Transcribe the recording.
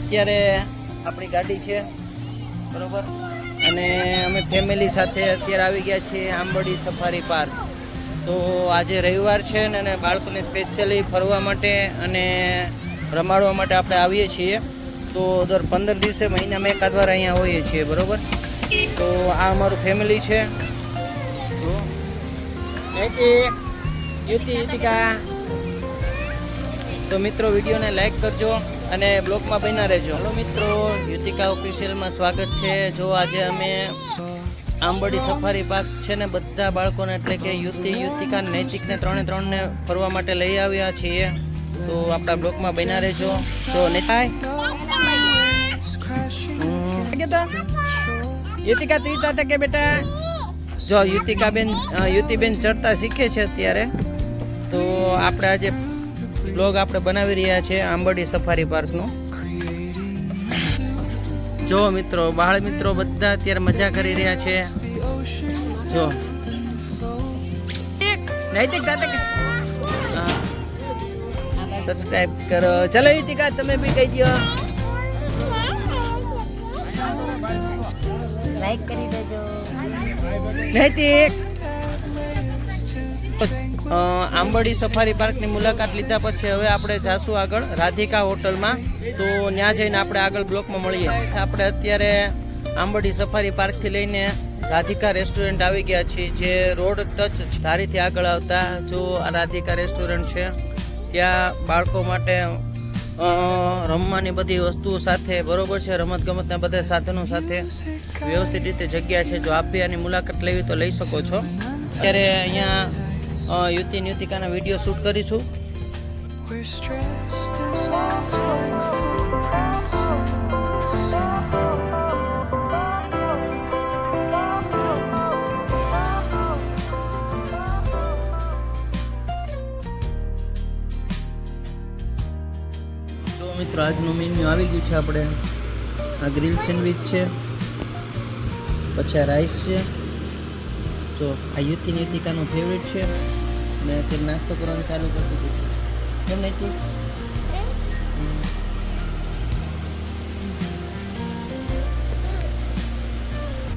અત્યારે આપણી ગાડી છે, બરોબર? અને અમે ફેમિલી સાથે અત્યારે આવી ગયા છીએ આંબડી સફારી પાર્ક તો આજે રવિવાર છે ને, અને બાળકોને સ્પેશિયલી ફરવા માટે અને રમાડવા માટે આપણે આવીએ છીએ. તો દર પંદર દિવસે મહિનામાં એકાદ વાર અહીંયા હોઈએ છીએ, બરોબર? તો આ અમારું ફેમિલી છે. તો મિત્રો, વિડીયોને લાઈક કરજો. અને બ્લોગમાં બન્યા રહેજો. હલો મિત્રો, યુતિકા ઓફિશિયલમાં સ્વાગત છે. જો આજે અમે આંબડી સફારી પાર્ક છે ને બધા બાળકોને એટલે કે યુતિ, યુતિકા નૈતિકને ત્રણે ત્રણને ફરવા માટે લઈ આવ્યા છીએ, તો આપણા બ્લોગમાં બન્યા રહેજો. તો નેતાય યુતિકા, તું તા કે બેટા? જો યુતિકા બેન યુતિબેન ચડતા શીખે છે અત્યારે. તો આપણે આજે બ્લોગ આપણે બનાવી રહ્યા છે આંબડી સફારી પાર્કનું જો મિત્રો બાળ મિત્રો બધા અત્યારે મજા કરી રહ્યા છે. જો. સબસ્ક્રાઇબ કરો. ચલો યુતિકા તમે બી કહી દો લાઈક કરી દેજો. નૈતિક. આંબડી સફારી પાર્કની મુલાકાત લીધા પછી હવે આપણે જાશું આગળ રાધિકા હોટલમાં. તો ત્યાં જઈને આપણે આગળ બ્લોકમાં મળીએ. આપણે અત્યારે આંબડી સફારી પાર્કથી લઈને રાધિકા રેસ્ટોરન્ટ આવી ગયા છીએ, જે રોડ ટચ ધારીથી આગળ આવતા જો આ રાધિકા રેસ્ટોરન્ટ છે, ત્યાં બાળકો માટે રમવાની બધી વસ્તુઓ સાથે, બરોબર છે રમત ગમતના બધા સાધનો સાથે વ્યવસ્થિત રીતે જગ્યા છે. જો આપ બી આની મુલાકાત લેવી તો લઈ શકો છો. ત્યારે અહીંયા યુતિ યુતિકાના વીડિયો શૂટ કરીશું. મિત્રો આજનું મેન્યુ આવી ગયું છે આપણે. આ ગ્રીલ સેન્ડવિચ છે. પછી આ રાઈસ છે. જો આ યુતિ યુતિકાનું ફેવરેટ છે. અત્યારે નાસ્તો કરવાનું ચાલુ કરી દીધું છે. કેમ નહીં